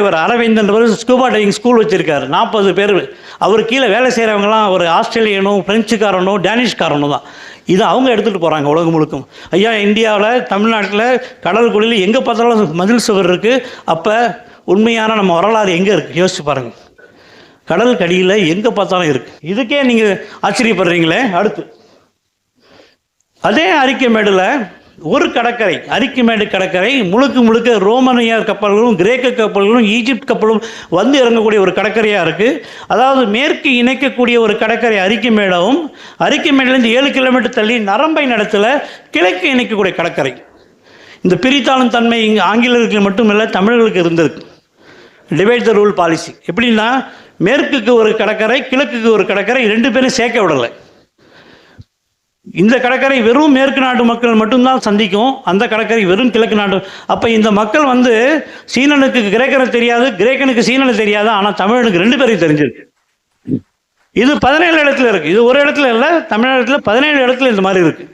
இவர் Aravindan scuba diving school வச்சுருக்காரு. நாற்பது பேர். அவர் கீழே வேலை செய்கிறவங்களாம் ஒரு ஆஸ்திரேலியனும் பிரெஞ்சுக்காரனும் டேனிஷ்காரனும் தான். இது அவங்க எடுத்துகிட்டு போகிறாங்க உலகம் முழுக்கும். ஐயா இந்தியாவில் தமிழ்நாட்டில் கடல்குடியில் எங்கே பார்த்தாலும் மதில் சுவர் இருக்குது அப்போ உண்மையான நம்ம வரலாறு எங்கே இருக்குது யோசிச்சு பாருங்கள் கடல் கடியில் எங்கே பார்த்தாலும் இருக்குது இதுக்கே நீங்கள் ஆச்சரியப்படுறீங்களே? அடுத்து. அதே அறிக்கை மேடில் ஒரு கடற்கரை அரிக்குமேடு கடற்கரை முழுக்க முழுக்க ரோமனிய கப்பல்களும் கிரேக்க கப்பல்களும் ஈஜிப்ட் கப்பலும் வந்து இறங்கக்கூடிய ஒரு கடற்கரையாக இருக்குது அதாவது மேற்கு இணைக்கக்கூடிய ஒரு கடற்கரை அரிக்குமேடாவும் அரிக்கமேடுலேருந்து ஏழு கிலோமீட்டர் தள்ளி நரம்பை நடத்தில் கிழக்கு இணைக்கக்கூடிய கடற்கரை. இந்த பிரித்தாளும் தன்மை இங்கே ஆங்கிலேயர்கள் மட்டும் இல்லை தமிழர்களுக்கு இருந்திருக்கு. டிவைட் த ரூல் பாலிசி எப்படின்னா மேற்குக்கு ஒரு கடற்கரை கிழக்குக்கு ஒரு கடற்கரை ரெண்டு பேரும் சேர்க்க விடலை. இந்த கடற்கரை வெறும் மேற்கு நாட்டு மக்கள் மட்டும்தான் சந்திக்கும். அந்த கடற்கரை வெறும் கிழக்கு நாட்டு. அப்போ இந்த மக்கள் வந்து சீனனுக்கு கிரேக்கனை தெரியாது கிரேக்கனுக்கு சீனனை தெரியாது ஆனால் தமிழனுக்கு ரெண்டு பேரையும் தெரிஞ்சிருக்கு. இது பதினேழு இடத்துல இருக்குது இது ஒரு இடத்துல இல்லை தமிழ்நாட்டில் பதினேழு இடத்துல இந்த மாதிரி இருக்குது